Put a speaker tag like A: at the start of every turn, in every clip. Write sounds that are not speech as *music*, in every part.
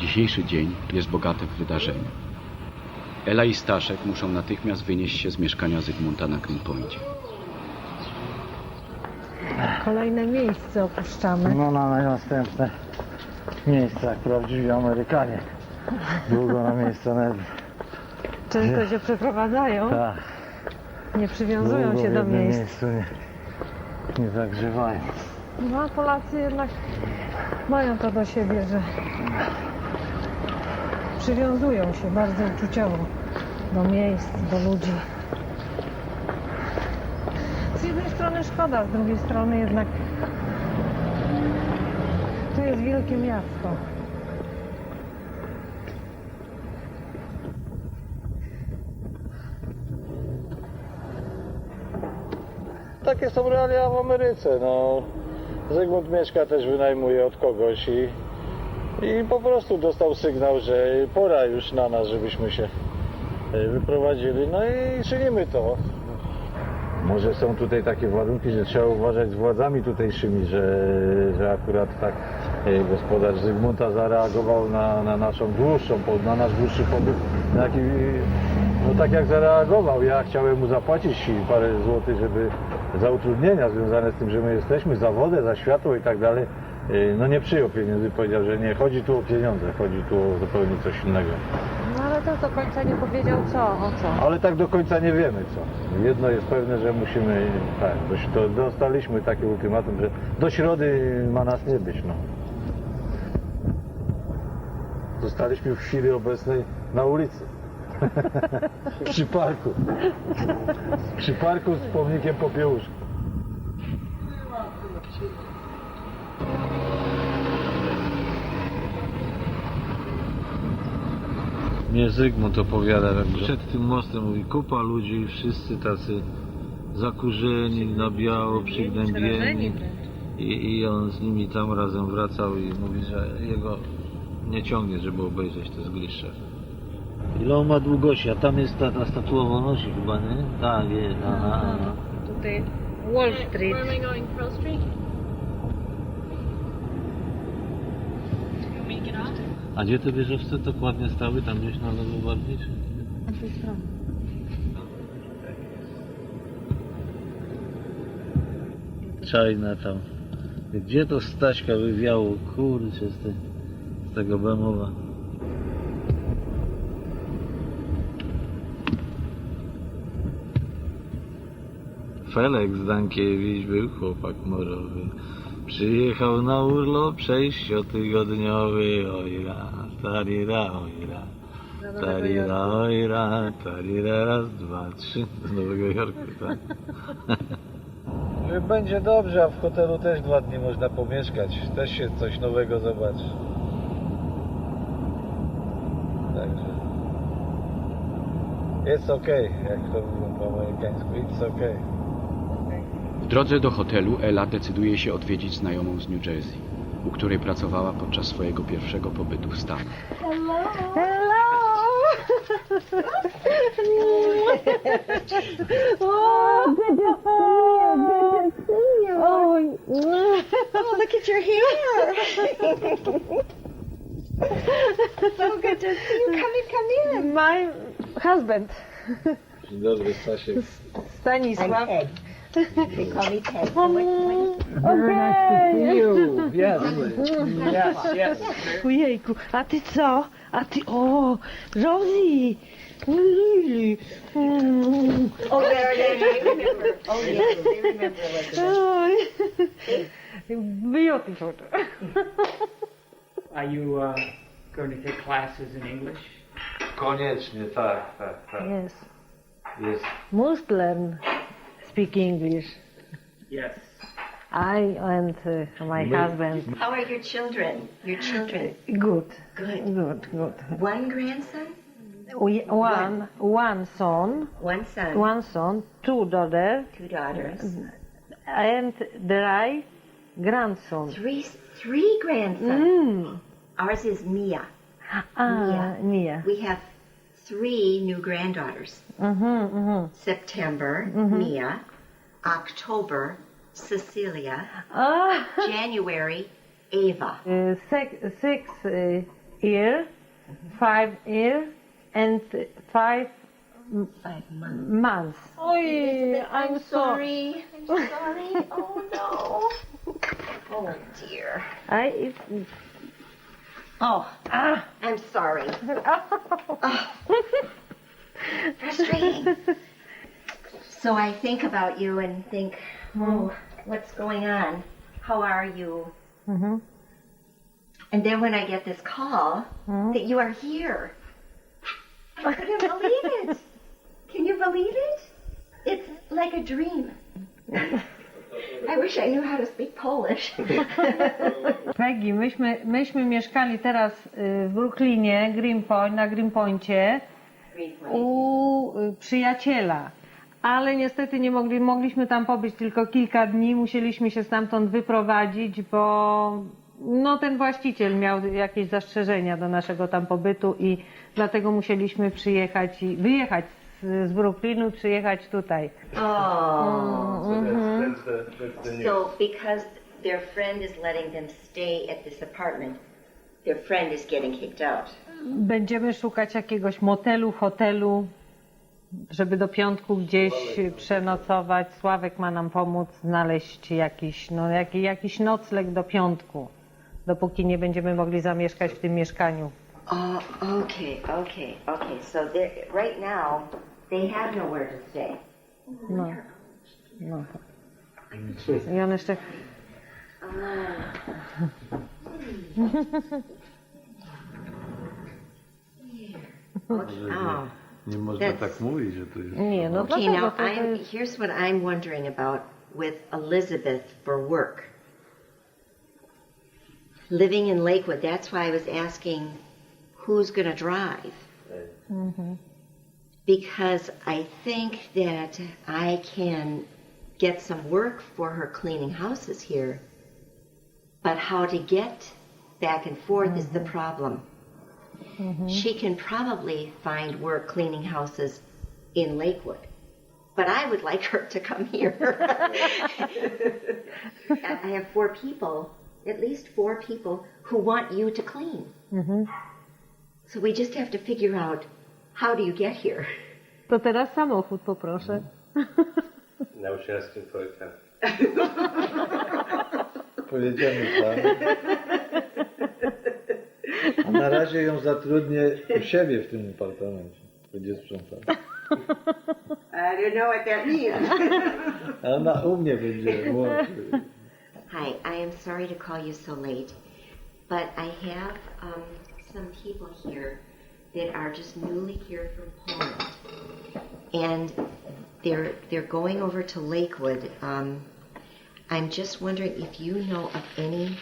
A: Dzisiejszy dzień jest bogaty w wydarzenia. Ela i Staszek muszą natychmiast wynieść się z mieszkania Zygmunta na Greenpointie.
B: Kolejne miejsce opuszczamy.
C: No na następne miejsca, jak prawdziwi Amerykanie. Długo na miejsce nerwy.
B: Często się przeprowadzają,
C: Tak,
B: nie przywiązują
C: długo
B: się
C: w
B: do
C: jednym
B: miejsc.
C: miejscu nie, nie zagrzewają.
B: No a Polacy jednak mają to do siebie, że przywiązują się bardzo uczuciowo do miejsc, do ludzi. Z jednej strony szkoda, z drugiej strony jednak tu jest wielkie miasto.
C: Takie są realia w Ameryce. No. Zygmunt mieszka też wynajmuje od kogoś i, i po prostu dostał sygnał, że pora już na nas, żebyśmy się e, wyprowadzili. No i czynimy to. Może są tutaj takie warunki, że trzeba uważać z władzami tutejszymi, że, że akurat tak e, gospodarz Zygmunta zareagował na, na naszą dłuższą, na nasz dłuższy pobyt. Na no tak jak zareagował, ja chciałem mu zapłacić parę złotych, żeby za utrudnienia związane z tym, że my jesteśmy, za wodę, za światło i tak dalej. E, No nie przyjął pieniędzy, powiedział, że nie chodzi tu o pieniądze, chodzi tu o zupełnie coś innego.
B: No ale też do końca nie powiedział co, o co.
C: Ale tak do końca nie wiemy co. Jedno jest pewne, że musimy, tak, to dostaliśmy takie ultimatum, że do środy ma nas nie być, no. Zostaliśmy w chwili obecnej na ulicy. *laughs* Przy parku. Przy parku z pomnikiem popiełuszki.
D: Mnie Zygmunt opowiada, jak przed tym mostem mówi kupa ludzi, wszyscy tacy zakurzeni, na biało, przygnębieni i, i on z nimi tam razem wracał i mówi, że jego nie ciągnie, żeby obejrzeć te zgliszcze. Ile on ma długości? A tam jest ta, ta statua wolności chyba, nie? Tak, jest, aha, aha.
B: Tutaj Wall Street.
E: Where am I going? Pearl Street? Want me to get off?
D: A gdzie te wieżowce dokładnie stały? Tam gdzieś na lewo bardziej? Czy? Czajna tam. Gdzie to Staśka wywiało? Kurczę, z, te, z tego Bemowa. Felek Zdankiewicz był chłopak morowy. Przyjechał na urlop sześciotygodniowy, ojra, tarira, ojra. Tarira, ojra, tarira, raz, dwa, trzy. Z Nowego Jorku, tak. *laughs*
C: Będzie dobrze, a w hotelu też dwa dni można pomieszkać. Też się coś nowego zobaczy. Także. Jest okej, jak to mówią po amerykańsku. It's okej.
A: W drodze do hotelu Ela decyduje się odwiedzić znajomą z New Jersey, u której pracowała podczas swojego pierwszego pobytu w Stanach.
B: Hello! oh, good to see you. Good to see you. Oh,
F: look at your hair. so good to see you. Come in, come in.
B: My husband,
D: Dzień dobry, Stasiek.
B: Stanisław.
F: Ted. They call me Ted. *laughs*
B: Okay.
C: You, yes, *laughs* yes, yes.
B: Ojejku, a ty co? A ty, o, Rosie. Lili. Mm.
F: Oh, there, there, I remember. Oh, yes, I remember. Elizabeth.
B: Oj. Beautiful.
G: Are you uh, going to take classes in English?
C: Koniecznie, tak, tak, tak.
B: Yes.
C: Jest.
B: Must learn speak English.
G: Yes.
B: I and uh, my husband.
F: How are your children? Your children?
B: Good.
F: Good.
B: Good, good.
F: One grandson?
B: We, one, one son,
F: One son?
B: one son, two daughters,
F: Two daughters?
B: and three grandson.
F: Three, three grandsons?
B: Mm.
F: Ours is Mia.
B: Ah, Mia.
F: We have three new granddaughters.
B: Mm-hmm, mm-hmm.
F: September,
B: Mhm.
F: Mia. October, Cecilia.
B: Ah, *laughs*
F: January, Ava.
B: uh, six, six uh, year, five year, and five
E: Five months.
B: months. Oh, I'm sorry.
E: I'm sorry. Oh no. *laughs* Oh dear.
B: I,
E: Oh,
B: ah,
E: I'm sorry. *laughs* oh. Frustrating. So I think about you and think, oh, what's going on? How are you?
B: Mm-hmm.
E: And then when I get this call that you are here, I couldn't believe it. *laughs* Can you believe it? It's like a dream. *laughs* I wish I knew how to speak Polish. *laughs*
B: Peggy, myśmy, myśmy mieszkali teraz y, w Brooklynie, Greenpoint, na Greenpointie u y, przyjaciela. Ale niestety nie mogli, mogliśmy tam pobyć tylko kilka dni, musieliśmy się stamtąd wyprowadzić, bo no, ten właściciel miał jakieś zastrzeżenia do naszego tam pobytu i dlatego musieliśmy przyjechać i wyjechać z, z Brooklynu, przyjechać tutaj.
E: Oh.
B: Mhm.
E: So, because their friend is letting them stay at this apartment, their friend is getting kicked out.
B: Będziemy szukać jakiegoś motelu, hotelu, żeby do piątku gdzieś przenocować. Sławek ma nam pomóc znaleźć jakiś, no, jaki, jakiś nocleg do piątku, dopóki nie będziemy mogli zamieszkać w tym mieszkaniu.
E: Oh, okay, okay, okay. So, they're- right now, they have nowhere to stay.
B: No. no. I on jeszcze...
E: Oh.
D: Nie można
E: That's-
D: tak mówić, że to jest...
B: Nie, no
E: Okay,
B: dlatego
E: now
B: to, to
E: I'm,
B: jest...
E: here's what I'm wondering about with Elizabeth for work. Living in Lakewood, that's why I was asking who's going to drive. Mm-hmm. Because I think that I can get some work for her cleaning houses here, but how to get back and forth is the mm-hmm. problem. Mm-hmm. She can probably find work cleaning houses in Lakewood. But I would like her to come here. I *laughs* I have four people, at least four people, who want you to clean. So we just have to figure out how do you get here?
B: To teraz samochód poproszę.
H: Now she's asking for a cab.
C: Pojedziemy tam. A na razie ją zatrudnię u siebie w tym apartamencie. Będzie sprzątać.
E: I don't know what that means. *laughs*
C: A ona u mnie będzie. *laughs*
E: Hi, I am sorry to call you so late, but I have um, some people here that are just newly here from Poland, and they're they're going over to Lakewood. Um, I'm just wondering if you know of any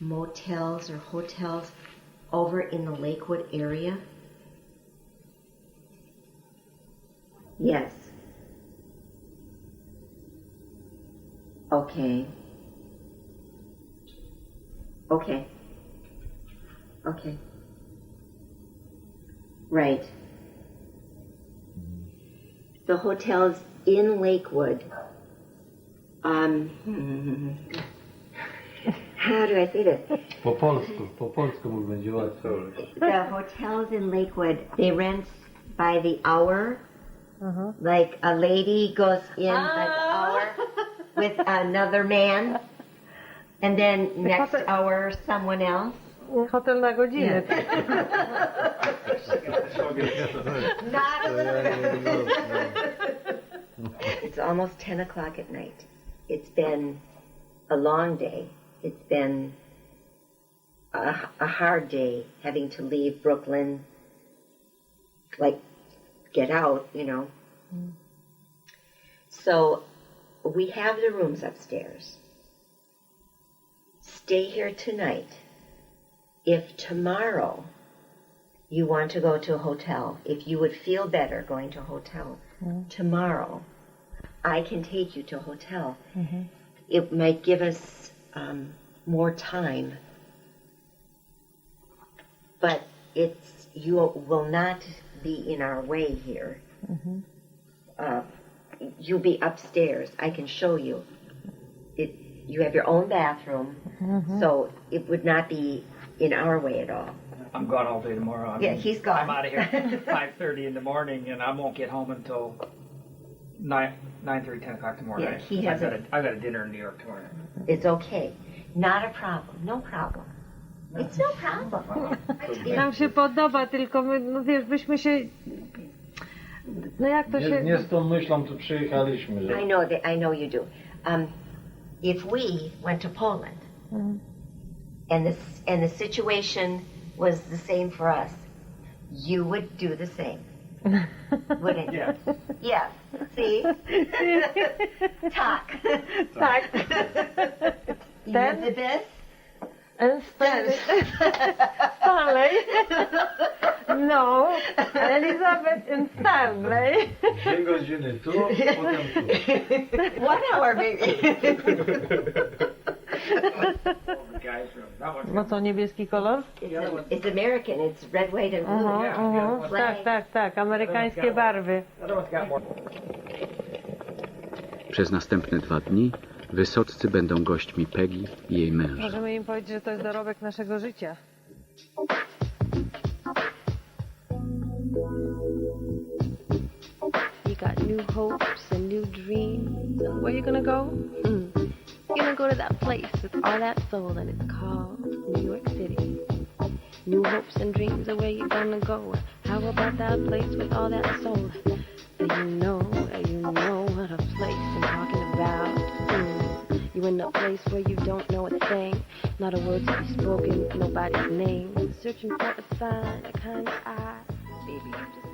E: motels or hotels over in the Lakewood area. Yes. Okay. Okay. Okay. Right. The hotels in Lakewood. Um, how do I say this?
D: Po polsku, po polsku mu będzie łatwiej.
E: The hotels in Lakewood, they rent by the hour.
B: Uh-huh.
E: Like a lady goes in an hour with another man, and then next hour someone else.
B: Hotel na godzinę.
E: Not Elizabeth. it's almost 10 o'clock at night. It's been a long day. It's been a, a hard day having to leave Brooklyn, like, get out, you know. Mm. So we have the rooms upstairs. Stay here tonight. If tomorrow you want to go to a hotel, if you would feel better going to a hotel tomorrow, I can take you to a hotel. It might give us um, more time, but it's you will not be in our way here. Uh, you'll be upstairs. I can show you. It. You have your own bathroom, so it would not be in our way at all.
G: I'm gone all day tomorrow. I
E: Yeah,
G: mean,
E: he's gone.
G: I'm out of here *laughs* at 5.30 in the morning, and I won't get home until 9, 9.30, 10 o'clock tomorrow
E: Yeah,
G: night.
E: he
G: I
E: has
G: got
E: a-
G: a, I got a dinner in New York tomorrow night.
E: It's okay. Not a problem. No problem. It's no problem.
B: Nam się podoba, tylko my, no wiesz, byśmy się... No jak to
C: Nie,
B: się...
C: nie z tą myślą tu przyjechaliśmy, że
E: I know that I know you do. Um, if we went to Poland
B: Mhm.
E: And the and the situation was the same for us, you would do the same, wouldn't you?
G: Yes.
E: Yeah. See? *laughs* Talk.
B: Talk.
E: You
B: Then-
E: did this?
B: And Stanley. *laughs* Stanley. No, Elizabeth and Stanley.
C: dwie godziny tu, potem tu.
E: One hour, maybe. *laughs*
B: No co, niebieski kolor?
E: it's, American. It's red, white, and blue.
B: Aha, aha. Tak, tak, tak, amerykańskie barwy.
A: Przez następne dwa dni wysoccy będą gośćmi Peggy i jej męża.
B: Możemy im powiedzieć, że to jest dorobek naszego życia.
F: You got new hopes and new dreams. Where you gonna go? Hmm. Gonna go to that place with all that soul, and it's called New York City. New hopes and dreams are where you're gonna go. How about that place with all that soul? You know, you know what a place I'm talking about? Hmm. You in a place where you don't know a thing, not a word to be spoken, nobody's name. Searching for a sign, a kind of eye. Baby, you just